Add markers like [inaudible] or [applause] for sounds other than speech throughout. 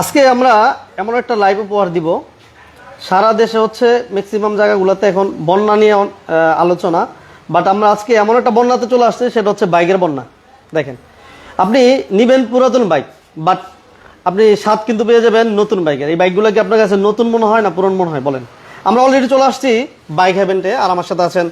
আজকে আমরা এমন একটা লাইভ উপহার দিব। সারা দেশে হচ্ছে ম্যাক্সিমাম জায়গাগুলোতে এখন বন্যা নিয়ে আলোচনা। বাট আমরা আজকে এমন একটা বন্যাতে চলে আসছি, সেটা হচ্ছে বাইকের বন্যা। দেখেন, আপনি নিবেন পুরাতন বাইক বাট আপনি স্বাদ কিন্তু পেয়ে যাবেন নতুন বাইকের। এই বাইকগুলো কি আপনার কাছে নতুন মনে হয় না পুরন মনে হয়? বলেন। আমরা অলরেডি চলে আসছি বাইক হ্যাভেন্টে আর আমার সাথে আছেন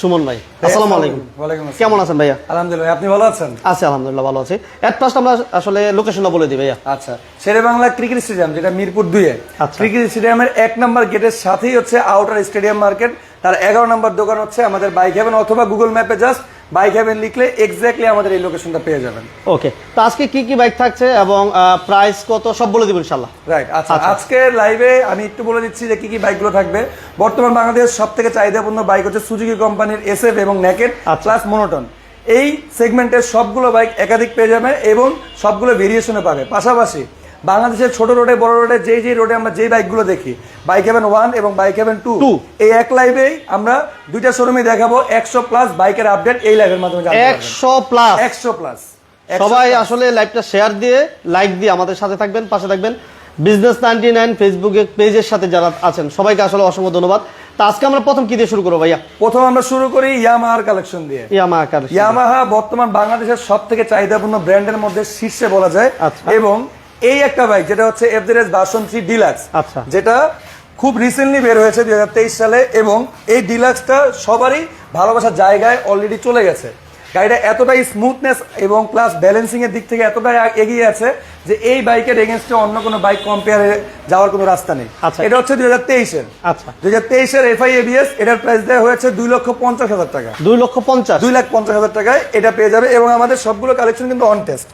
সুমন ভাই আসসালামু আলাইকুম। ওয়ালাইকুম আসসালাম। কেমন আছেন ভাইয়া? আলহামদুলিল্লাহ আপনি ভালো আছেন? আছি আলহামদুলিল্লাহ ভালো আছি। এট ফার্স্ট আমরা আসলে লোকেশনটা বলে দিই ভাইয়া। আচ্ছা শেরে বাংলা ক্রিকেট স্টেডিয়াম যেটা মিরপুর দুইয়ে। আচ্ছা। ক্রিকেট স্টেডিয়ামের এক নম্বর গেটের সাথেই হচ্ছে আউটার স্টেডিয়াম মার্কেট তার এগারো নম্বর দোকান হচ্ছে আমাদের বাইক হ্যাভেন অথবা গুগল ম্যাপে জাস্ট বাইক হ্যাভেন লিখলে এক্স্যাক্টলি আমাদের এই লোকেশনটা পেয়ে যাবেন। ওকে তো আজকে কি কি বাইক থাকছে এবং প্রাইস কত সব বলে দিব ইনশাল্লাহ রাইট আচ্ছা আজকে লাইভে আমি একটু বলে দিচ্ছি যে কি কি বাইকগুলো থাকবে। বর্তমান বাংলাদেশ সব থেকে চাহিদাপূর্ণ বাইক হচ্ছে সুজুকি কোম্পানির এসএফ এবং নেকেট আচ্ছা। প্লাস মোনোটন এই সেগমেন্টের সবগুলো বাইক একাধিক পেয়ে যাবে এবং সবগুলো ভেরিয়েশনে পাবে। পাশাপাশি বাংলাদেশের ছোট রোডে বড় রোডে যেই যেই রোডে আমরা যেই বাইকগুলো দেখি বাইক হেভেন ওয়ান এবং বাইক হেভেন টু। এই এক লাইভেই আমরা দুইটা শোরুমে দেখাবো একশো প্লাস বাইকের আপডেট এই লাইভের মাধ্যমে একশো প্লাস একশো প্লাস সবাই আসলে লাইভটা শেয়ার দিয়ে লাইক দিয়ে আমাদের সাথে থাকবেন পাশে থাকবেন। বিজনেস নাইনটি নাইন ফেসবুকে পেজের সাথে যারা আছেন সবাইকে আসলে অসংখ্য ধন্যবাদ। তা আজকে আমরা প্রথম কি দিয়ে শুরু করব ভাইয়া? প্রথম আমরা শুরু করি ইয়ামাহার কালেকশন দিয়ে। ইয়ামা আকার ইয়ামাহা বর্তমান বাংলাদেশের সব থেকে চাহিদাপূর্ণ ব্র্যান্ডের মধ্যে শীর্ষে বলা যায় আচ্ছা। এবং এই একটা বাইক যেটা হচ্ছে এফজেডএস ভার্সন থ্রি ডিলাক্স আচ্ছা। যেটা খুব রিসেন্টলি বের হয়েছে দু হাজার তেইশ সালে এবং এই ডিলাক্সটা সবারই ভালোবাসার জায়গায় অলরেডি চলে গেছে গাড়িটা এতটাই স্মুথনেস এবং প্লাস ব্যালেন্সিং এর দিক থেকে এতটাই এগিয়ে আছে যে এই বাইকের এগেনস্টে অন্য কোনো বাইক কম্পেয়ারে যাওয়ার কোনো রাস্তা নেই আচ্ছা। এটা হচ্ছে দুই হাজার তেইশের আচ্ছা দুই হাজার তেইশের এফআই এবিএস এটার প্রাইস দেওয়া হয়েছে দুই লক্ষ পঞ্চাশ হাজার টাকা দুই লক্ষ পঞ্চাশ দুই লাখ পঞ্চাশ হাজার টাকায় এটা পেয়ে যাবে এবং আমাদের সবগুলো কালেকশন কিন্তু অন টেস্ট।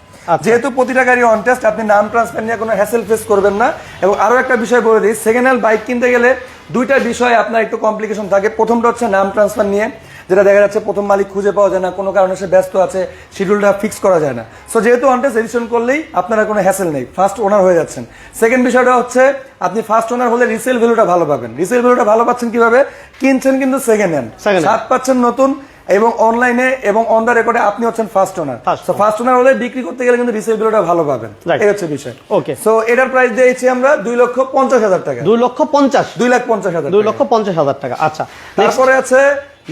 যেহেতু প্রতিটা গাড়ি অন টেস্ট আপনি নাম ট্রান্সফার নিয়ে কোনো হ্যাসেল ফেস করবেন না। এবং আরও একটা বিষয় বলে দিই সেকেন্ড হ্যান্ড বাইক কিনতে গেলে দুইটা বিষয় আপনার একটু কমপ্লিকেশন থাকে। প্রথমটা হচ্ছে নাম ট্রান্সফার নিয়ে যেটা দেখা যাচ্ছে প্রথম মালিক খুঁজে পাওয়া যায় না কোনো কারণে সে ব্যস্ত আছে শিডিউলটা ফিক্স করা যায় না। সো যেহেতু অন টেস্ট এডিশন করলেই আপনারা কোনো হ্যাসেল নেই ফার্স্ট ওনার হয়ে যাচ্ছেন। সেকেন্ড বিষয়টা হচ্ছে আপনি ফার্স্ট ওনার হলে রিসেল ভ্যালুটা ভালো পাবেন। রিসেল ভ্যালুটা ভালো পাচ্ছেন কীভাবে? কিনছেন কিন্তু সেকেন্ড হ্যান্ড সাত পাচ্ছেন নতুন এবং অনলাইনে এবং অন দ্য রেকর্ডে আপনি হচ্ছেন ফার্স্ট ওনার তো ফার্স্ট ওনার হলে বিক্রি করতে গেলে কিন্তু রিসেল ভ্যালুটা ভালো পাবেন. এই হচ্ছে বিষয়। ওকে সো এটার প্রাইস দিয়েছি আমরা দুই লক্ষ পঞ্চাশ হাজার টাকা। দুই লক্ষ পঞ্চাশ। দুই লাখ পঞ্চাশ হাজার দুই টাকা। লক্ষ পঞ্চাশ হাজার টাকা। আচ্ছা তারপরে আছে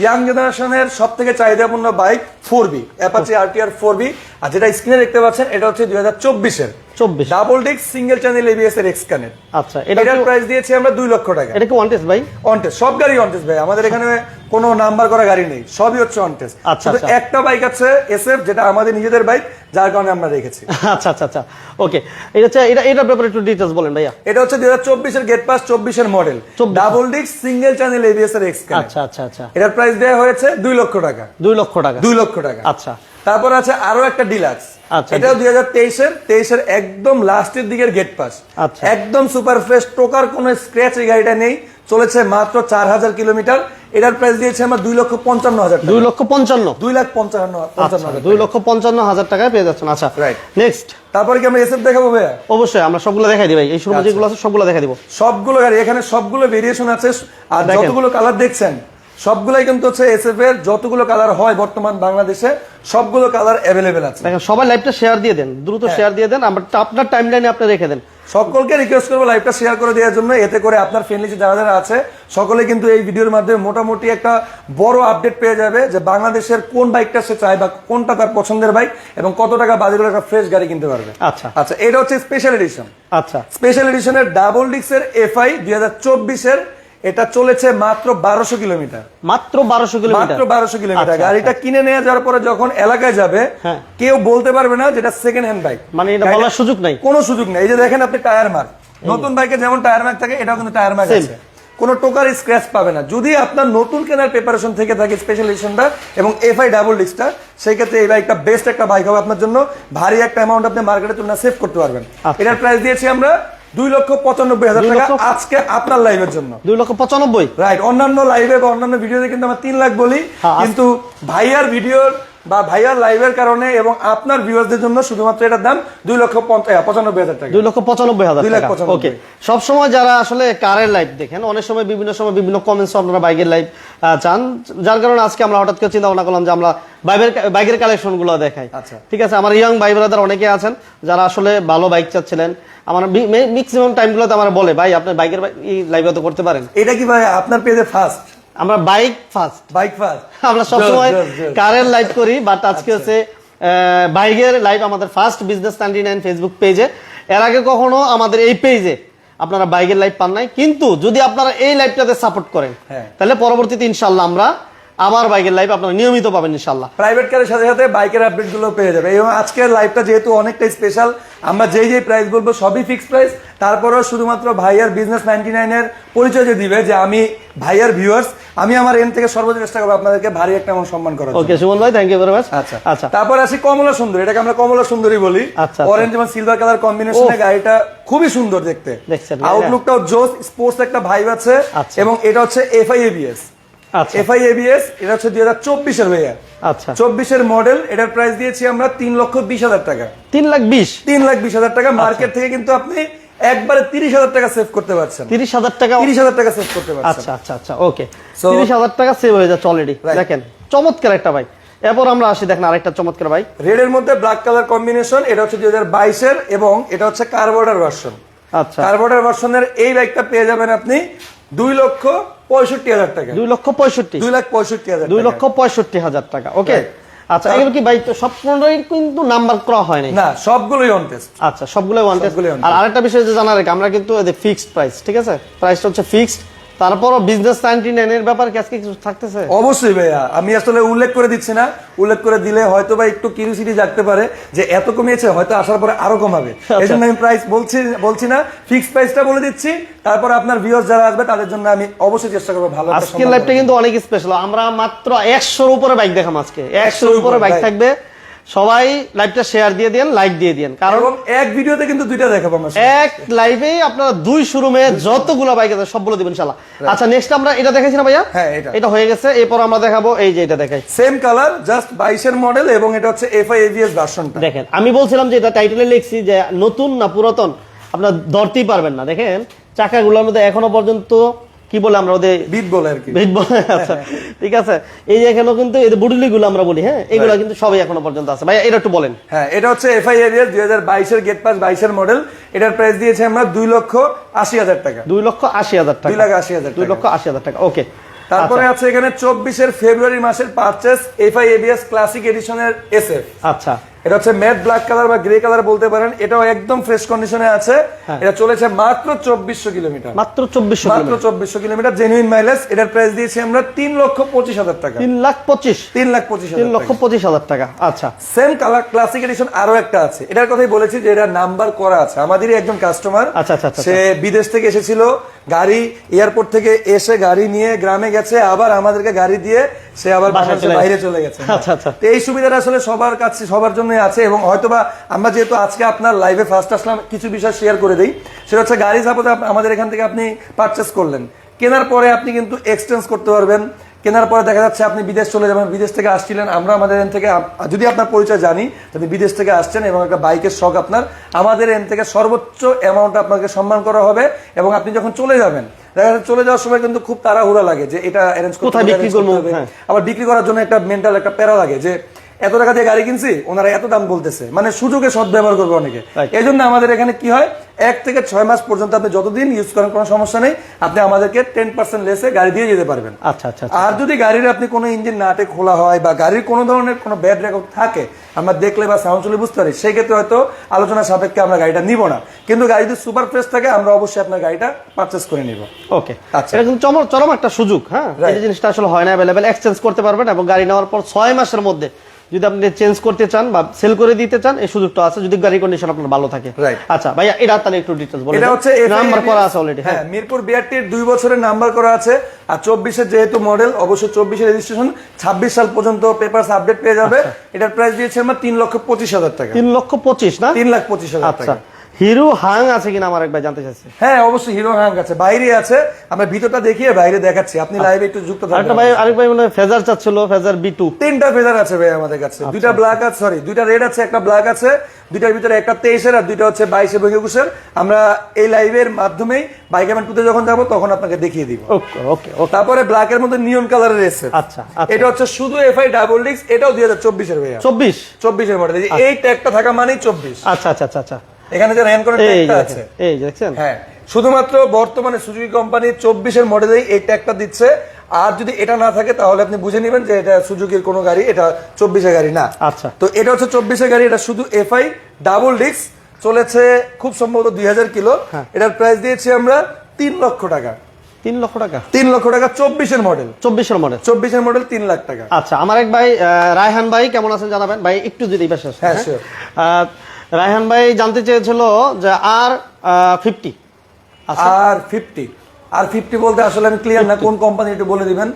ইয়াং জেনারেশনের সব থেকে চাহিদাপূর্ণ bike four V Apache RTR four V আর যেটা স্ক্রিনে দেখতে পাচ্ছেন এটা হচ্ছে দুই হাজার চব্বিশের। চব্বিশ। Double disc single channel ABS এর এক্স কানেক্ট আচ্ছা এটা এটার প্রাইস দিয়েছি আমরা দুই লক্ষ টাকা। এটা কি টেস্ট ভাই? অনটেস সব গাড়ি অনটেস ভাই। আমাদের এখানে কোনো নাম্বার করা গাড়ি নেই সবই হচ্ছে অনটেস আচ্ছা, শুধু আচ্ছা। একটা বাইক আছে এসএফ যেটা আমাদের নিজেদের বাইক যার কারণে আমরা রেখেছি। [laughs] আচ্ছা আচ্ছা আচ্ছা। ওকে এটা হচ্ছে এটা এটার ব্যাপারে একটু ডিটেলস বলেন ভাইয়া। এটা হচ্ছে দুই হাজার চব্বিশের গেট পাস চব্বিশের model 24 double disc single channel ABS এর এক্স আচ্ছা আচ্ছা আচ্ছা। এটার প্রাইস দেওয়া হয়েছে দুই লক্ষ টাকা। দুই লক্ষ টাকা। দুই লক্ষ টাকা। আচ্ছা। তারপর আছে আরও একটা ডিলাক্স আচ্ছা। এটাও দুই হাজার তেইশের তেইশের একদম লাস্টের দিকের গেট পাস আচ্ছা। একদম সুপার ফ্রেশ টোকার কোনো স্ক্র্যাচ এই গাড়িটা নেই। চলেছে মাত্র চার হাজার কিলোমিটার। এটার প্রাইস দিয়েছে আমরা দুই লক্ষ পঞ্চান্ন হাজার দুই লক্ষ পঞ্চান্ন। দুই লাখ পঞ্চান্ন আচ্ছা দুই লক্ষ পঞ্চান্ন হাজার টাকায় পেয়ে যাচ্ছেন। আচ্ছা Right. নেক্সট তারপরে কি আমরা এসএফ দেখাবো ভাইয়া? অবশ্যই আমরা সবগুলো দেখাই দিই ভাই। এই সময় যেগুলো আছে সবগুলো দেখাই দিব। সবগুলো গাড়ি এখানে সবগুলো ভেরিয়েশন আছে। আর। যতগুলো কালার দেখছেন সবগুলাই কিন্তু হচ্ছে এসএফ এর যতগুলো কালার হয় বর্তমান বাংলাদেশে সবগুলো কালার অ্যাভেলেবেল আছে। দেখেন সবাই লাইভটা শেয়ার দিয়ে দেন দ্রুত হ্যাঁ। শেয়ার দিয়ে দেন আমরা আপনার টাইম লাইনে আপনি রেখে দেন। সকলকে রিকোয়েস্ট করব লাইভটা শেয়ার করে দেওয়ার জন্য এতে করে আপনার ফ্রেন্ডলি যারা যারা আছে সকলে কিন্তু এই ভিডিওর মাধ্যমে মোটামুটি একটা বড় আপডেট পেয়ে যাবে যে বাংলাদেশের কোন বাইকটা সে চায় বা কোনটা তার পছন্দের বাইক এবং কত টাকা বাজেটের একটা ফ্রেশ গাড়ি কিনতে পারবে। আচ্ছা। আচ্ছা এটা হচ্ছে স্পেশাল এডিশন আচ্ছা। স্পেশাল এডিশনের ডাবল ডিক্সের এফআই দুই হাজার চব্বিশের এটা চলেছে মাত্র বারোশো কিলোমিটার। মাত্র বারোশো কিলোমিটার। মাত্র বারোশো কিলোমিটার। আচ্ছা, গাড়িটা কিনে নিয়ে যাওয়ার পরে যখন এলাকায় যাবে হ্যাঁ। কেউ বলতে পারবে না যেটা সেকেন্ড হ্যান্ড বাইক মানে এটা বলার সুযোগ নাই। কোনো সুযোগ নেই। এই যে দেখেন আপনি টায়ার মার্ক নতুন বাইকে যেমন টায়ার মার্ক থাকে এটাও কিন্তু টায়ার মার্ক. আছে। কোনো টোকার স্ক্র্যাচ পাবে না। যদি আপনার নতুন কেনার প্রিপারেশন থেকে থাকে স্পেশাল এডিশনটা এবং এফআই ডাবল ডিস্কটা সেই ক্ষেত্রে এই বাইকটা বেস্ট একটা বাইক হবে আপনার জন্য। ভারী একটা অ্যামাউন্ট আপনি মার্কেটে তুলনা সেভ করতে পারবেন। আচ্ছা। এটার প্রাইস দিয়েছি আমরা দুই লক্ষ পঁচানব্বই হাজার টাকা আজকে আপনার লাইভের জন্য। দুই লক্ষ পঁচানব্বই? রাইট অন্যান্য লাইভে বা অন্যান্য ভিডিওতে কিন্তু আমরা তিন লাখ বলি হ্যাঁ, কিন্তু ভাইয়ার ভিডিওর বা ভাইয়ার লাইভের কারণে এবং আপনার ভিউয়ারদের জন্য শুধুমাত্র এটার দাম দুই লক্ষ পঁচানব্বই হাজার টাকা। দুই লক্ষ পঁচানব্বই হাজার টাকা। ওকে সবসময় যারা আসলে কারের লাইভ দেখেন অনেক সময় বিভিন্ন সময় বিভিন্ন কমেন্টস আপনারা বাইকের লাইভ চান। যার কারণে আজকে আমরা হঠাৎ করে চিন্তা ভাবনা করলাম যে আমরা বাইকের বাইকের কালেকশনগুলো দেখাই। আচ্ছা। ঠিক আছে আমার ইয়াং ভাই ব্রাদার অনেকে আছেন যারা আসলে ভালো বাইক চাচ্ছিলেন। আমার ম্যাক্সিমাম টাইমগুলোতে আমার বলে ভাই আপনি বাইকের লাইভ তো করতে পারেন। এটা কি ভাই আপনার পেজে ফার্স্ট আমরা বাইক ফার্স্ট বাইক ফার্স্ট আমরা সবসময়. কারের লাইভ করি বাট আজকে হচ্ছে বাইকের লাইভ আমাদের first business ninety nine Facebook পেজে এর আগে কখনো আমাদের এই পেজে আপনারা বাইকের লাইভ পান নাই। কিন্তু যদি আপনারা এই লাইভটাতে সাপোর্ট করেন হ্যাঁ। তাহলে পরবর্তীতে ইনশাল্লাহ আমরা আবার বাইকের লাইভ আপনারা নিয়মিত পাবেন ইনশাল্লাহ প্রাইভেট কারের সাথে সাথে বাইকের আপডেটগুলো পেয়ে যাবে। এবং আজকের লাইভটা যেহেতু অনেকটাই স্পেশাল আমরা যেই যেই প্রাইস বলব সবই ফিক্সড প্রাইস তারপরেও শুধুমাত্র ভাইয়ার বিজনেস নাইনটি নাইনের পরিচয় যে দিবে যে আমি ভাইয়ার ভিউয়ার্স আমি আমার এন থেকে সর্বোচ্চ চেষ্টা করব আপনাদেরকে ভারী একটা আমার সম্মান করার। ওকে সুমন ভাই থ্যাংক ইউ ভেরি মাচ আচ্ছা। আচ্ছা। তারপর আসি কমলা সুন্দরী এটাকে আমরা কমলা সুন্দরী বলি। আচ্ছা, অরেঞ্জ এবং সিলভার কালার কম্বিনেশনে। গাড়িটা খুবই সুন্দর দেখতে। আউটলুকটাও জোস স্পোর্টস একটা ভাইব আছে। আচ্ছা। এবং এটা হচ্ছে এফআই এবিএস আচ্ছা এফআই এবিএস এটা হচ্ছে দুই হাজার চব্বিশের ভাইয়া। আচ্ছা। চব্বিশের মডেল এটার প্রাইস দিয়েছি আমরা তিন লক্ষ বিশ হাজার টাকা। তিন লাখ বিশ? তিন লাখ বিশ হাজার আচ্ছা। টাকা মার্কেট থেকে কিন্তু আপনি একবারে তিরিশ হাজার টাকা সেভ করতে পারছেন। তিরিশ হাজার টাকা তিরিশ হাজার টাকা সেভ করতে পারছেন। আচ্ছা আচ্ছা আচ্ছা ওকে তিরিশ হাজার টাকা সেভ হয়ে যাচ্ছে অলরেডি Right. দেখেন চমৎকার একটা ভাই। এরপর আমরা আসি দেখেন আরেকটা চমৎকার ভাই। রেড এর মধ্যে ব্ল্যাক কালার কম্বিনেশন এটা হচ্ছে দুই হাজার বাইশের এবং এটা হচ্ছে কার্বোর্ডার ভার্সন আচ্ছা। কার্বোর্ডার ভার্সনের এই বাইকটা পেয়ে যাবেন আপনি দুই লক্ষ পঁয়ষট্টি হাজার টাকা। দুই লক্ষ পঁয়ষট্টি। দুই লাখ পঁয়ষট্টি হাজার দুই লক্ষ পঁয়ষট্টি হাজার টাকা ওকে আচ্ছা এগুলো কি ভাই তো সব পনেরোই কিন্তু নাম্বার করা হয়নি না সবগুলোই অন টেস্ট আচ্ছা সবগুলো অন টেস্ট আর আরেকটা বিষয় যে জানা রেখে আমরা কিন্তু ফিক্সড প্রাইস ঠিক আছে? প্রাইসটা হচ্ছে ফিক্সড তারপরও বিজনেস নাইনটি নাইনের ব্যাপার কি আজকে কিছু থাকতেছে? অবশ্যই ভাইয়া আমি আসলে উল্লেখ করে দিচ্ছি না। উল্লেখ করে দিলে হয়তো বা একটু কিউরিসিটি জাগতে পারে যে এত কমিয়েছে হয়তো আসার পরে আরও কমাবে। [laughs] এই জন্য আমি প্রাইস বলছি বলছি না ফিক্স প্রাইসটা বলে দিচ্ছি। তারপর আপনার ভিউয়ার্স যারা আসবে তাদের জন্য আমি অবশ্যই চেষ্টা করব ভালো আজকের লাইভটা কিন্তু অনেক স্পেশাল আমরা মাত্র একশোর উপরে বাইক দেখাম আজকে। একশোর উপরে বাইক থাকবে। সবাই লাইভটা শেয়ার দিয়ে দেন লাইক দিয়ে দেন। কারণ এক ভিডিওতে কিন্তু দুইটা দেখাবো আমরা এক লাইভে আপনারা দুই শোরুমে যতগুলো বাইক আছে সবগুলো দিবেন ইনশাল্লাহ। আচ্ছা নেক্সট আমরা এটা দেখাইছি না ভাইয়া? হ্যাঁ, এটা। এটা হয়ে গেছে এরপর আমরা দেখাবো এই যে এটা দেখাই। সেম কালার জাস্ট বাইশের মডেল এবং এটা হচ্ছে এফআই এভিএস ভার্সনটা দেখেন আমি বলছিলাম যে এটা টাইটেলে লিখছি যে নতুন না পুরাতন আপনারা ধরতেই পারবেন না। দেখেন চাকাগুলোর মধ্যে এখনও পর্যন্ত কি বলে আমরা ওদের? বিট বলে আর কি। ভিট বলে আচ্ছা। ঠিক আছে। এই যে এখানেও কিন্তু এই বুডুলি গুলো আমরা বলি হ্যাঁ এগুলো কিন্তু সবাই এখনও পর্যন্ত আছে। ভাই এটা একটু বলেন। হ্যাঁ এটা হচ্ছে এফআই দুই হাজার বাইশের গেট পাস বাইশের মডেল এটার প্রাইস দিয়েছে আমরা দুই লক্ষ আশি হাজার টাকা। দুই লক্ষ আশি হাজার টাকা। দুই লাখ আশি হাজার দুই টাকা। লক্ষ আশি হাজার টাকা। ওকে তারপরে আছে এখানে চব্বিশের ফেব্রুয়ারি মাসের পারচেস এফআই এবিএস ক্লাসিক এডিশনের এসএফ আচ্ছা। এটা হচ্ছে ম্যাট ব্ল্যাক কালার বা গ্রে কালার বলতে পারেন। এটাও একদম ফ্রেশ কন্ডিশনে আছে। হ্যাঁ। এটা চলেছে মাত্র চব্বিশশো কিলোমিটার। মাত্র চব্বিশশো মাত্র চব্বিশশো কিলোমিটার। জেনুইন মাইলেজ এটার প্রাইস দিয়েছি আমরা তিন লক্ষ পঁচিশ হাজার টাকা। তিন লাখ পঁচিশ। তিন লাখ পঁচিশ তিন লক্ষ পঁচিশ হাজার টাকা। আচ্ছা। সেম কালার ক্লাসিক এডিশন আরও একটা আছে। এটার কথাই বলেছি যে এটা নাম্বার করা আছে। আমাদেরই একজন কাস্টমার আচ্ছা, আচ্ছা, আচ্ছা, সে বিদেশ থেকে এসেছিল। গাড়ি এয়ারপোর্ট থেকে এসে গাড়ি নিয়ে গ্রামে গেছে। আবার আমাদেরকে গাড়ি দিয়ে সে আবার বাংলাদেশের বাইরে চলে গেছে। আচ্ছা, আচ্ছা। তো এই সুবিধাটা আসলে সবার কাছে সবার জন্য আছে এবং হয়তোবা আমরা যেহেতু আজকে আপনার লাইভে ফার্স্ট আসলাম কিছু বিষয় শেয়ার করে দেই। সেটা হচ্ছে গাড়ি সাপোজ আমাদের এখান থেকে আপনি পারচেস করলেন। কেনার পরে আপনি কিন্তু এক্সচেঞ্জ করতে পারবেন। কেনার পরে দেখা যাচ্ছে আপনি বিদেশ চলে যাবেন বিদেশ থেকে আসছিলেন। আমরা আমাদের এন থেকে যদি আপনার পরিচয় জানি আপনি বিদেশ থেকে আসছেন এবং একটা বাইকের শখ আপনার আমাদের এন থেকে সর্বোচ্চ অ্যামাউন্ট আপনাকে সম্মান করা হবে এবং আপনি যখন চলে যাবেন দেখা যাচ্ছে চলে যাওয়ার সময় কিন্তু খুব তাড়াহুড়া লাগে যে এটা অ্যারেঞ্জ করতে কোথায় হবে, বিক্রি করব? হ্যাঁ। আবার বিক্রি করার জন্য একটা মেন্টাল একটা প্যারা লাগে যে এত টাকা দিয়ে গাড়ি কিনছি ওনারা এত দাম বলতেছে। মানে সুযোগে সদ ব্যবহার করবে অনেকে। এই জন্য আমাদের এখানে কি হয় এক থেকে ছয় মাস পর্যন্ত আপনি যতদিন ইউজ করেন কোনো সমস্যা নেই আপনি আমাদেরকে টেন পার্সেন্ট লেসে গাড়ি দিয়ে যেতে পারবেন। আচ্ছা আচ্ছা আচ্ছা। আর যদি গাড়ির আপনি কোনো ইঞ্জিন নাটে খোলা হয় বা গাড়ির কোনো ধরনের কোনো ব্যাড রেকর্ড থাকে আমরা দেখলে বা সাউন্ড শুনে বুঝতে পারি সেই ক্ষেত্রে হয়তো আলোচনা সাপেক্ষে আমরা গাড়িটা নিব না। কিন্তু গাড়ি যদি সুপার ফ্রেশ থাকে আমরা অবশ্যই আপনার গাড়িটা পারচেস করে নিব। ওকে আচ্ছা। এটা কিন্তু চরম একটা সুযোগ হ্যাঁ. এই জিনিসটা আসলে হয় না অ্যাভেলেবেল এক্সচেঞ্জ করতে পারবেন এবং গাড়ি নেওয়ার পর ছয় মাসের মধ্যে যদি আপনি চেঞ্জ করতে চান বা সেল করে দিতে চান এই সুযোগটা আছে। যদি গাড়ি কন্ডিশন আপনার ভালো থাকে। আচ্ছা ভাইয়া এটা তাহলে একটু ডিটেলস বলেন এটা হচ্ছে নাম্বার করা আছে অলরেডি হ্যাঁ মিরপুর বিআরটির দুই বছরের নাম্বার করা আছে। আর চব্বিশের যেহেতু মডেল অবশ্যই চব্বিশের রেজিস্ট্রেশন ছাব্বিশ সাল পর্যন্ত পেপারস আপডেট পেয়ে যাবে। এটার প্রাইস দিয়েছে আমার তিন লক্ষ পঁচিশ হাজার টাকা। তিন লক্ষ পঁচিশ না? তিন লাখ পঁচিশ হাজার আচ্ছা। টাকা। হিরো হাং আছে কিনা আমার একবার জানতে চাইছি। হ্যাঁ অবশ্যই হিরো হ্যাং আছে। বাইরে আছে। আমরা ভিতরটা দেখিয়ে বাইরে দেখাচ্ছি। আপনি লাইভে একটু যুক্ত আরেকটা ভাই আরেক ভাই মনে ফেজার চাচ্ছিল ফেজার বি টু তিনটা ফেজার আছে ভাই আমাদের কাছে। আচ্ছা, দুইটা ব্ল্যাক আছে সরি দুইটা রেড আছে একটা ব্ল্যাক আছে। দুইটার ভিতরে একটা তেইশের আর দুইটা হচ্ছে বাইশে এবং একুশের আমরা এই লাইভের মাধ্যমেই বাইক এমন টুতে যখন যাব তখন আপনাকে দেখিয়ে দিব। ওকে ওকে তারপরে ব্ল্যাক এর মধ্যে নিয়ন কালারের এসে আচ্ছা আচ্ছা। এটা হচ্ছে শুধু এফআই ডাবল ডিক্স এটাও দুই হাজার চব্বিশের ভাইয়া। চব্বিশ? চব্বিশের মডেল এই ট্যাগটা থাকা মানেই চব্বিশ। আচ্ছা আচ্ছা আচ্ছা আচ্ছা। এখানে যে র্যান করে ট্যাগটা আছে। এই দেখছেন? হ্যাঁ শুধুমাত্র বর্তমানে সুজুকি কোম্পানি চব্বিশের মডেলেই এই ট্যাগটা দিচ্ছে। আর যদি এটা না থাকে তাহলে আপনি বুঝে নেবেন যে এটা সুজুকির কোনো গাড়ি এটা চব্বিশের গাড়ি না। আচ্ছা। তো এটা হচ্ছে চব্বিশের গাড়ি এটা শুধু এফআই ডাবল ডিক্স চলেছে খুব সম্ভবত দুই হাজার কিলো। হ্যাঁ। এটার প্রাইস দিয়েছি আমরা তিন লক্ষ টাকা। তিন লক্ষ টাকা? তিন লক্ষ টাকা চব্বিশের মডেল। চব্বিশের মডেল? চব্বিশের মডেল তিন লাখ টাকা। আচ্ছা আমার এক ভাই রায়হান ভাই কেমন আছেন জানাবেন? ভাই একটু যদি পাশে হ্যাঁ, হ্যাঁ? রায়হান ভাই জানতে চেয়েছিল যে আর ফিফটি আচ্ছা। আর ফিফটি আর ফিফটি বলতে আসলে আমি ক্লিয়ার না কোন কোম্পানি একটু বলে দিবেন?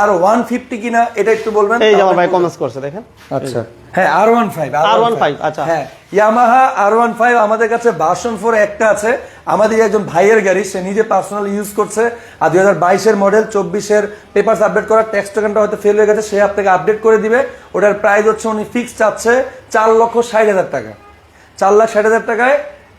আর ওয়ান ফিফটি কিনা এটা একটু বলবেন? এই আমার ভাই। কমেন্টস করছে দেখেন। আচ্ছা। হ্যাঁ আর ওয়ান ফাইভ R15 আচ্ছা। হ্যাঁ ইয়ামাহা আর ওয়ান ফাইভ আমাদের কাছে ভার্সন ফোর একটা আছে। আমাদের একজন ভাইয়ের গাড়ি সে নিজে পার্সোনাল ইউজ করছে। আর দুই হাজার বাইশের মডেল চব্বিশের পেপার আপডেট করার ট্যাক্স টোকেনটা হয়তো ফেল হয়ে গেছে সে আপনাকে আপডেট করে দিবে। ওটার প্রাইস হচ্ছে উনি ফিক্স চাচ্ছে চার লক্ষ ষাট হাজার টাকা। চার লাখ ষাট হাজার টাকায়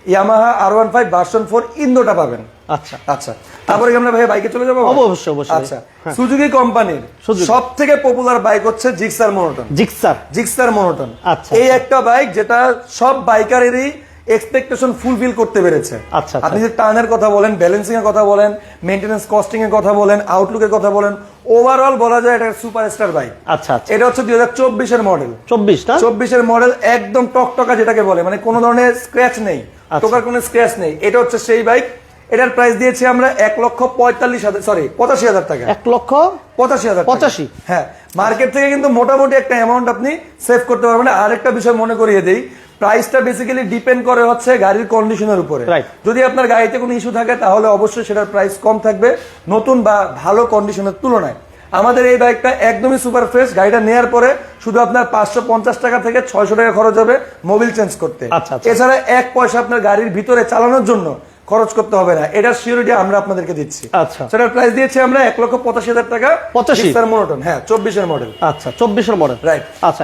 Yamaha R one five version four ইন্দোটা পাবেন। আচ্ছা। আচ্ছা। তারপরে আমরা ভাই বাইকে চলে যাব? অবশ্যই, অবশ্যই। আচ্ছা। সুজুকি কোম্পানির সব থেকে পপুলার বাইক হচ্ছে Gixxer monotone. Gixxer. Gixxer monotone. আচ্ছা, এই একটা বাইক যেটা সব বাইকারেরই এক্সপেকটেশন ফুলফিল করতে পেরেছে। আচ্ছা, আচ্ছা। আপনি যে টার্নের কথা বলেন ব্যালেন্সিং এর কথা বলেন মেইনটেনেন্স কস্টিং এর কথা বলেন আউটলুকের কথা বলেন ওভারঅল বলা যায় এটা সুপারস্টার বাইক আচ্ছা আচ্ছা। এটা হচ্ছে দুই হাজার চব্বিশের মডেল চব্বিশ না? চব্বিশের মডেল একদম টকটকা যেটাকে বলে মানে কোনো ধরনের স্ক্র্যাচ নেই আচ্ছা। টোকার কোনো স্ক্র্যাচ নেই। এটা হচ্ছে সেই বাইক এটার প্রাইস দিয়েছি আমরা এক লক্ষ পঁয়তাল্লিশ হাজার সরি পঁচাশি হাজার টাকা। এক লক্ষ পঁচাশি হাজার। পঁচাশি? হ্যাঁ মার্কেট থেকে কিন্তু মোটামুটি একটা অ্যামাউন্ট আপনি সেভ করতে পারবেন। আরেকটা বিষয় মনে করিয়ে দেই প্রাইসটা বেসিক্যালি ডিপেন্ড করে হচ্ছে গাড়ির কন্ডিশনের উপরে. যদি আপনার গাড়িতে কোনো ইস্যু থাকে তাহলে অবশ্যই সেটার প্রাইস কম থাকবে নতুন বা ভালো কন্ডিশনের তুলনায়। আমাদের এই বাইকটা একদমই সুপার ফ্রেশ গাড়িটা নেওয়ার পরে শুধু আপনার পাঁচশো পঞ্চাশ টাকা থেকে ছয়শো টাকা খরচ হবে মোবিল চেঞ্জ করতে। আচ্ছা, আচ্ছা। এছাড়া এক পয়সা আপনার গাড়ির ভিতরে চালানোর জন্য খরচ করতে হবে না। এটার সিওরিটি আমরা আপনাদেরকে দিচ্ছি। আচ্ছা। সেটার প্রাইস দিয়েছি আমরা এক লক্ষ পঁচাশি হাজার টাকা। 85? মনোটন হ্যাঁ চব্বিশের মডেল আচ্ছা চব্বিশের মডেল রাইট আচ্ছা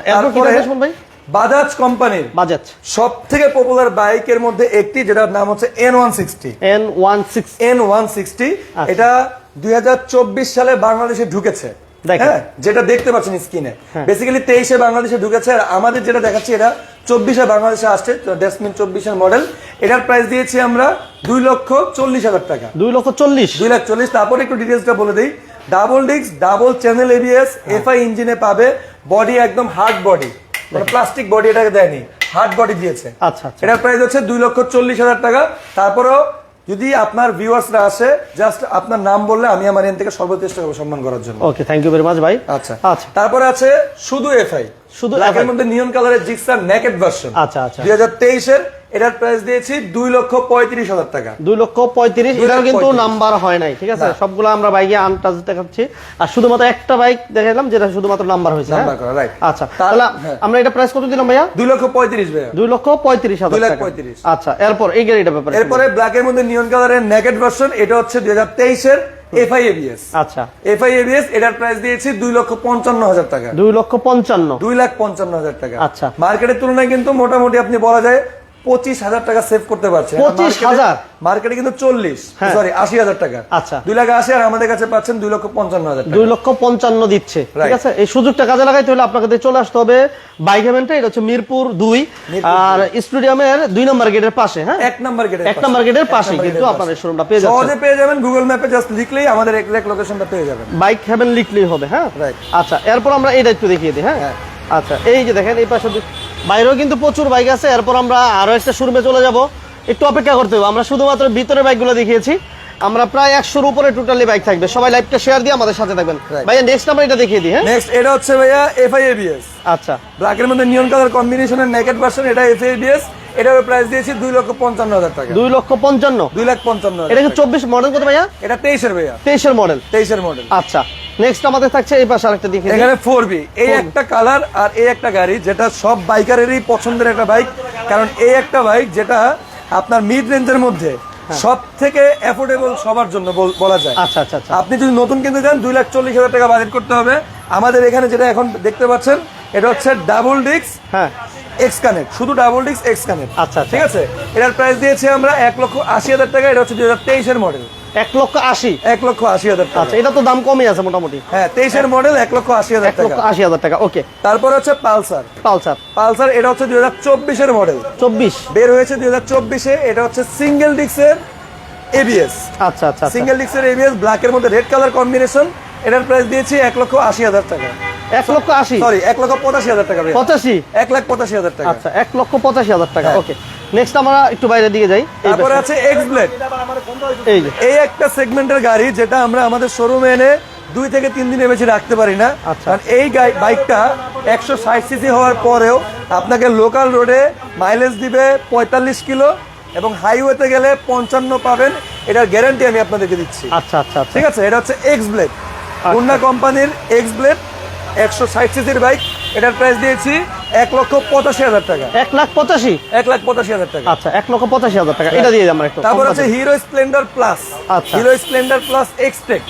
ভাই? বাজাজ কোম্পানির বাজাজ সব থেকে পপুলার বাইকের মধ্যে একটি যেটার নাম হচ্ছে N one sixty N one six N one sixty. এটা দুই হাজার চব্বিশ সালে বাংলাদেশে ঢুকেছে। হ্যাঁ যেটা দেখতে পাচ্ছেন স্ক্রিনে। বেসিক্যালি তেইশে বাংলাদেশে ঢুকেছে আর আমাদের যেটা দেখাচ্ছি এটা চব্বিশে বাংলাদেশে আসছে ডেসমিন চব্বিশের মডেল এটার প্রাইস দিয়েছি আমরা দুই লক্ষ চল্লিশ হাজার টাকা। দুই লক্ষ চল্লিশ। দুই লাখ চল্লিশ। তারপরে একটু ডিটেলসটা বলে দিই। Double disc double channel ABS FI ইঞ্জিনে পাবে। বডি একদম হার্ড বডি মানে প্লাস্টিক বডি এটাকে দেয়নি হার্ড বডি দিয়েছে। আচ্ছা আচ্ছা। এটার প্রাইস হচ্ছে দুই লক্ষ চল্লিশ হাজার টাকা। তারপরেও যদি আপনার ভিউয়ার্সরা আসে জাস্ট আপনার নাম বললে আমি আমার এন থেকে সর্বোচ্চ করব সম্মান করার জন্য। Okay thank you very much ভাই। আচ্ছা। আচ্ছা। তারপরে আছে শুধু এফআই শুধু এর মধ্যে নিয়ন কালারের জিক্সার নেকেড ভার্সন আচ্ছা, আচ্ছা। দুই হাজার তেইশের এটার প্রাইস দিয়েছি দুই লক্ষ পঁয়ত্রিশ হাজার টাকা। দুই লক্ষ পঁয়ত্রিশ এটাও কিন্তু নাম্বার হয় নাই ঠিক আছে। সবগুলো আমরা বাইকে আনটাচ দেখাচ্ছি। আর শুধুমাত্র একটা বাইক দেখালাম যেটা শুধুমাত্র নাম্বার হয়েছে হ্যাঁ? আচ্ছা তাহলে হ্যাঁ। আমরা এটা প্রাইস কত দিলাম ভাইয়া? দুই লক্ষ পঁয়ত্রিশ ভাইয়া। দুই লক্ষ পঁয়ত্রিশ হাজার টাকা। পঁয়ত্রিশ। আচ্ছা এরপর এই গাড়িটা ব্যাপারে এরপরে ব্ল্যাকের মধ্যে নিয়ন কালারের নেকেড ভার্সন এটা হচ্ছে দুই হাজার তেইশের এফআই এবিএস আচ্ছা। এফআই এবিএস এটার প্রাইস দিয়েছি দুই লক্ষ পঞ্চান্ন হাজার টাকা। দুই লক্ষ পঞ্চান্ন। দুই লাখ পঞ্চান্ন হাজার টাকা। আচ্ছা। মার্কেটের তুলনায় কিন্তু মোটামুটি আপনি বলা যায় পঁচিশ হাজার টাকা সেভ করতে পারছেন 25,000? মার্কেটে কিন্তু চল্লিশ। হ্যাঁ। সরি আশি হাজার টাকা। আচ্ছা। দুই লাখ আশি আর আমাদের কাছে পাচ্ছেন দুই লক্ষ পঞ্চান্ন হাজার দুই লক্ষ পঞ্চান্ন দিচ্ছে। ঠিক আছে? এই সুযোগটা কাজে লাগাইতে হলে আপনাকে চলে আসতে হবে বাইক এটা হচ্ছে মিরপুর দুই। আর স্টেডিয়ামের দুই নম্বর গেটের পাশে হ্যাঁ? এক নাম্বার গেটের এক নাম্বার গেটের পাশে কিন্তু আপনার। এই শোরুমটা পেয়ে যাচ্ছেন। সহজে পেয়ে যাবেন গুগল ম্যাপে জাস্ট লিখলেই আমাদের এক্সাক্ট লোকেশনটা পেয়ে যাবেন। বাইক হ্যাভেন লিখলেই হবে হ্যাঁ. আচ্ছা এরপর আমরা এইটা একটু দেখিয়ে দিই হ্যাঁ? হ্যাঁ। আচ্ছা এই যে দেখেন এই পাশে বাইরেও কিন্তু প্রচুর বাইক আছে এরপর আমরা আরও একটা শোরুমে চলে যাব। একটু অপেক্ষা করতে হবে আমরা শুধুমাত্র ভিতরের বাইকগুলো দেখিয়েছি। আমরা প্রায় একশোর উপরে টোটালি বাইক থাকবে সবাই লাইভটা শেয়ার দিয়ে আমাদের সাথে থাকবেন। ভাইয়া নেক্সট আমরা এটা দেখিয়ে দিই হ্যাঁ? নেক্সট এটা হচ্ছে ভাইয়া এফআই এবিএস আচ্ছা। ব্ল্যাকের মধ্যে নিয়ন কালার কম্বিনেশনের নেকেড ভার্সন এটা এফআই এবিএস এটার প্রাইস দিয়েছি দুই লক্ষ পঞ্চান্ন হাজার টাকা। দুই লক্ষ পঞ্চান্ন। দুই লাখ পঞ্চান্ন এটা কি চব্বিশ মডেল কত ভাইয়া? এটা তেইশের ভাইয়া। তেইশের মডেল তেইশের মডেল আচ্ছা। নেক্সট আমাদের থাকছে এই পাশে আরেকটা দিই। এখানে ফোর বি এই একটা কালার আর এই একটা গাড়ি যেটা সব বাইকারেরই পছন্দের একটা বাইক কারণ এই একটা বাইক যেটা আপনার মিড রেঞ্জের মধ্যে সব থেকে অ্যাফোর্ডেবল সবার জন্য বল- যায়। আচ্ছা আচ্ছা আচ্ছা। আপনি যদি নতুন কিনতে চান দুই লাখ চল্লিশ হাজার টাকা বাজেট করতে হবে। আমাদের এখানে যেটা এখন দেখতে পাচ্ছেন এটা হচ্ছে ডাবল ডিস্ক হ্যাঁ। এক্স কানেক্ট শুধু ডাবল ডিস্ক এক্স কানেক্ট আচ্ছা, আচ্ছা। ঠিক আছে? এটার প্রাইস দিয়েছি আমরা এক লক্ষ আশি হাজার টাকা এটা হচ্ছে দুই হাজার তেইশের মডেল এক লক্ষ আশি। এক লক্ষ আশি হাজার আচ্ছা এটা তো দাম কমই আছে মোটামুটি। হ্যাঁ তেইশের মডেল এক লক্ষ আশি হাজার টাকা। আশি হাজার টাকা ওকে তারপর হচ্ছে পালসার। পালসার। পালসার এটা হচ্ছে দুই হাজার চব্বিশের মডেল চব্বিশ। বের হয়েছে দুই হাজার চব্বিশে এটা হচ্ছে সিঙ্গেল ডিস্কের এবিএস আচ্ছা আচ্ছা। সিঙ্গেল ডিস্কের এবিএস ব্ল্যাকের মধ্যে রেড কালার কম্বিনেশন এটার প্রাইস দিয়েছি এক লক্ষ আশি হাজার টাকা। এক লক্ষ আশি? সরি এক লক্ষ পঁচাশি হাজার টাকা পঁচাশি? এক লাখ পঁচাশি হাজার টাকা। আচ্ছা এক লক্ষ পঁচাশি হাজার টাকা হ্যাঁ। ওকে নেক্সট আমরা একটু বাইরের দিকে যাই। তারপরে আছে এক্স ব্লেড এই যে। এই একটা সেগমেন্টের গাড়ি যেটা আমরা আমাদের শোরুমে এনে দুই থেকে তিন দিনের বেশি রাখতে পারি না। আচ্ছা। কারণ এই বাইকটা একশো ষাট সিসি হওয়ার পরেও আপনাকে লোকাল রোডে মাইলেজ দিবে পঁয়তাল্লিশ কিলো এবং হাইওয়েতে গেলে পঞ্চান্ন পাবেন। এটার গ্যারান্টি আমি আপনাদেরকে দিচ্ছি। আচ্ছা আচ্ছা আচ্ছা। ঠিক আছে? এটা হচ্ছে এক্স ব্লেড হুন্ডা কোম্পানির এক্স ব্লেড একশো ষাট সিসির বাইক এটার প্রাইস দিয়েছি এক লক্ষ পঁচাশি হাজার টাকা। এক লাখ পঁচাশি? এক লাখ পঁচাশি হাজার টাকা। আচ্ছা এক লক্ষ পঁচাশি হাজার টাকা। এটা দিয়ে দিই আমরা একটু তারপর budget। হিরো স্প্লেন্ডার প্লাস আচ্ছা। হিরো স্প্লেন্ডার প্লাস এক্সটেক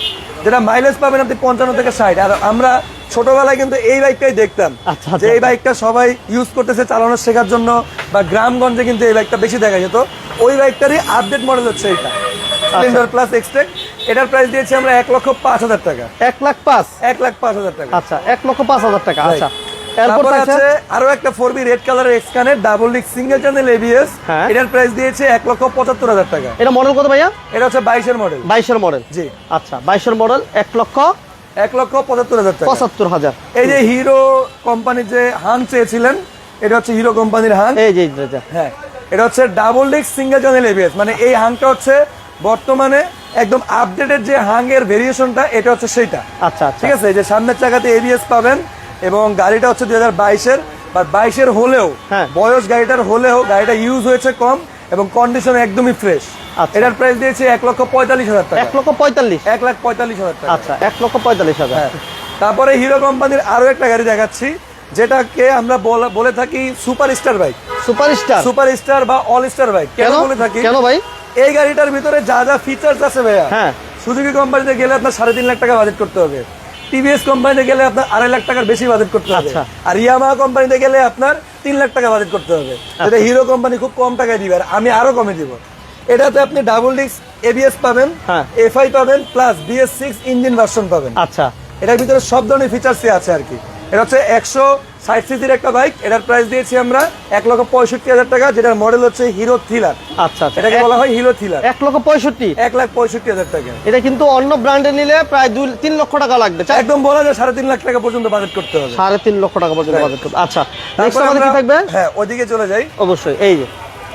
যেটা মাইলেজ পাবেন আপনি পঞ্চান্ন থেকে ষাট। আর আমরা ছোটবেলায় কিন্তু এই বাইকটাই দেখতাম। আচ্ছা, আচ্ছা, যে এই আচ্ছা। বাইকটা সবাই ইউজ করতেছে চালানো শেখার জন্য বা গ্রামগঞ্জে কিন্তু এই বাইকটা বেশি দেখা যেত। ওই বাইকটারই আপডেট মডেল হচ্ছে এটা। স্প্লেন্ডার প্লাস এক্সটেক এটার প্রাইস দিয়েছি আমরা এক লক্ষ পাঁচ হাজার টাকা। এক লাখ পাঁচ। এক লাখ পাঁচ হাজার টাকা। আচ্ছা এক লক্ষ পাঁচ হাজার টাকা। আচ্ছা। এরপর আছে আরও একটা রেড কালারের এক্সকানের ডাবল সিঙ্গেল চ্যানেল এবিএস হ্যাঁ। এটার প্রাইস দিয়েছে লক্ষ পঁচাত্তর হাজার টাকা। এটা মডেল কত ভাইয়া? এটা হচ্ছে মডেল মডেল জি। আচ্ছা মডেল লক্ষ এক লক্ষ পঁচাত্তর হাজার টাকা। পঁচাত্তর হাজার। এই যে হিরো কোম্পানির যে হাং চেয়েছিলেন এটা হচ্ছে হিরো কোম্পানির হাং এই যে। হ্যাঁ এটা হচ্ছে double disc single channel ABS মানে এই হাংটা হচ্ছে বর্তমানে একদম আপডেটেড যে হাং এর ভেরিয়েশনটা এটা হচ্ছে সেইটা। আচ্ছা আচ্ছা। ঠিক আছে? এই যে সামনের চাকাতে এবিএস পাবেন। এবং গাড়িটা হচ্ছে দুই হাজার বাইশের বা বাইশের হলেও হ্যাঁ। বয়স গাড়িটার হলেও গাড়িটা ইউজ হয়েছে কম এবং কন্ডিশন একদমই ফ্রেশ আচ্ছা। এটার প্রাইস দিয়েছে এক লক্ষ পঁয়তাল্লিশ হাজার টাকা। এক লক্ষ পঁয়তাল্লিশ? এক লাখ পঁয়তাল্লিশ হাজার টাকা। আচ্ছা এক লক্ষ পঁয়তাল্লিশ হাজার। হ্যাঁ। তারপরে হিরো কোম্পানির আরও একটা গাড়ি দেখাচ্ছি যেটাকে আমরা বলা- থাকি super star bike super star super star বা অল স্টার বাইক কেন কেন? বলে থাকি? কেন ভাই? এই গাড়িটার ভিতরে যা যা ফিচার্স আছে ভাইয়া হ্যাঁ। সুজুকি কোম্পানিতে গেলে আপনার সাড়ে তিন লাখ টাকা বাজেট করতে হবে। টিভিএস কোম্পানিতে গেলে আপনার আড়াই লাখ টাকার বেশি বাজেট করতে হবে। আচ্ছা। আর ইয়ামা কোম্পানিতে গেলে আপনার তিন লাখ টাকা বাজেট করতে হবে। এটা হিরো কোম্পানি খুব কম টাকায় দিবে আর আমি আরও কমে দিব। এটাতে আপনি ডাবল ডিস্ক এবিএস পাবেন হ্যাঁ। এফআই পাবেন plus BS six engine version পাবেন। আচ্ছা। এটার ভিতরে সব ধরনের ফিচার্সই আছে আর কি। এটা হচ্ছে একশো ষাট সিসির একটা বাইক। এটার প্রাইস দিয়েছি আমরা এক লক্ষ পঁয়ষট্টি হাজার টাকা যেটার মডেল হচ্ছে হিরো থ্রিলার আচ্ছা আচ্ছা। এটাকে বলা হয় হিরো থ্রিলার এক লক্ষ পঁয়ষট্টি? এক লাখ পঁয়ষট্টি হাজার টাকা। এটা কিন্তু অন্য ব্র্যান্ডে নিলে প্রায় দুই তিন লক্ষ টাকা লাগবে একদম বলা যায় সাড়ে তিন লাখ টাকা পর্যন্ত বাজেট করতে হবে। সাড়ে তিন লক্ষ টাকা পর্যন্ত বাজেট করতে আচ্ছা কি থাকবে? হ্যাঁ ওদিকে চলে যাই। অবশ্যই এই যে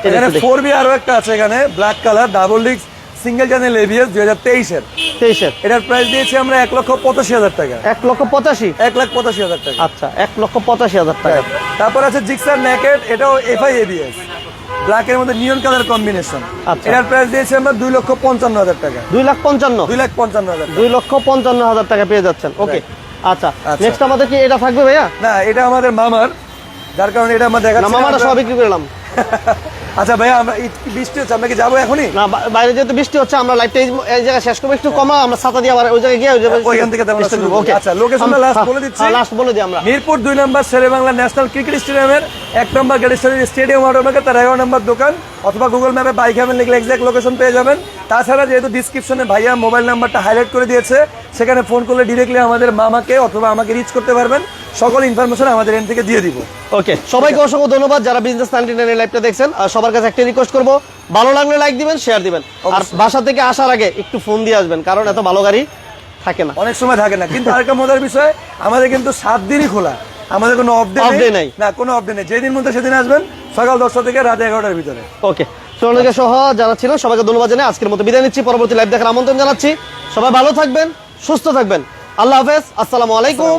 এখানে ফোর বি আরও একটা আছে এখানে black colour double disc single channel ABS দুই হাজার তেইশের। তেইশের। এটার প্রাইস দিয়েছি আমরা এক লক্ষ পঁচাশি হাজার টাকা। এক লক্ষ পঁচাশি? এক লাখ পঁচাশি হাজার টাকা। আচ্ছা এক লক্ষ পঁচাশি হাজার টাকা। তারপর আছে জিক্সার ন্যাকেট এটাও এফআই এবিএস ব্ল্যাকের মধ্যে নিয়ন কালার কম্বিনেশন আচ্ছা। এটার প্রাইস দিয়েছি আমরা দুই লক্ষ পঞ্চান্ন হাজার টাকা। দুই লাখ পঞ্চান্ন? দুই লাখ পঞ্চান্ন হাজার দুই লক্ষ পঞ্চান্ন হাজার টাকা পেয়ে যাচ্ছেন। ওকে আচ্ছা। আচ্ছা। নেক্সট আমাদের কি এটা থাকবে ভাইয়া? না এটা আমাদের মামার। যার কারণে এটা আমরা দেখা মামাটা আমরা- সব বিক্রি করলাম [laughs] আচ্ছা ভাইয়া আমরা বৃষ্টি হচ্ছে আমরা কি যাব এখনই? না বাইরে যেহেতু বৃষ্টি হচ্ছে আমরা লাইটটা এই জায়গায় শেষ করব একটু কমা আমরা ছাতা দিয়ে আবার ওই জায়গায় গিয়ে ওই জায়গায় ওইখান থেকে। ওকে আচ্ছা, location টা last বলে দিচ্ছি। লাস্ট বলে দিই আমরা। মিরপুর দুই number Shere Bangla national cricket স্টেডিয়ামের এক নম্বর গেটেশ্বরী স্টেডিয়াম অটোমেকে তার এগারো নম্বর দোকান অথবা গুগল ম্যাপে বাইক হ্যাভেন লিখলে এক্সাক্ট লোকেশন পেয়ে যাবেন। তাছাড়া যেহেতু ডিসক্রিপশনে ভাইয়া মোবাইল নাম্বারটা হাইলাইট করে দিয়েছে সেখানে ফোন করলে ডিরেক্টলি আমাদের মামাকে অথবা আমাকে রিচ করতে পারবেন। সকল ইনফরমেশন আমাদের এন্ড থেকে দিয়ে দিব। ওকে সবাইকে অসংখ্য ধন্যবাদ যারা বিজনেস নাইনটি নাইনের লাইভটা দেখছেন। আর সবার কাছে একটা রিকোয়েস্ট করব ভালো লাগলে লাইক দিবেন শেয়ার দিবেন। আর বাসা থেকে আসার আগে একটু ফোন দিয়ে আসবেন কারণ এত ভালো গাড়ি থাকে না। অনেক সময় থাকে না কিন্তু আরেকটা মজার বিষয় আমাদের কিন্তু সাত দিনই খোলা। আমাদের কোনো day নাই। না কোনো অফ নেই। যেদিন মধ্যে সেদিন আসবেন সকাল দশটা থেকে রাত এগারোটার ভিতরে। ওকে সোনালিকা সহ যারা ছিল সবাইকে ধন্যবাদ জানাই। আজকের মতো বিদায় নিচ্ছি পরবর্তী লাইভ দেখার আমন্ত্রণ জানাচ্ছি। সবাই ভালো থাকবেন সুস্থ থাকবেন। আল্লাহ হাফেজ আসসালামু আলাইকুম।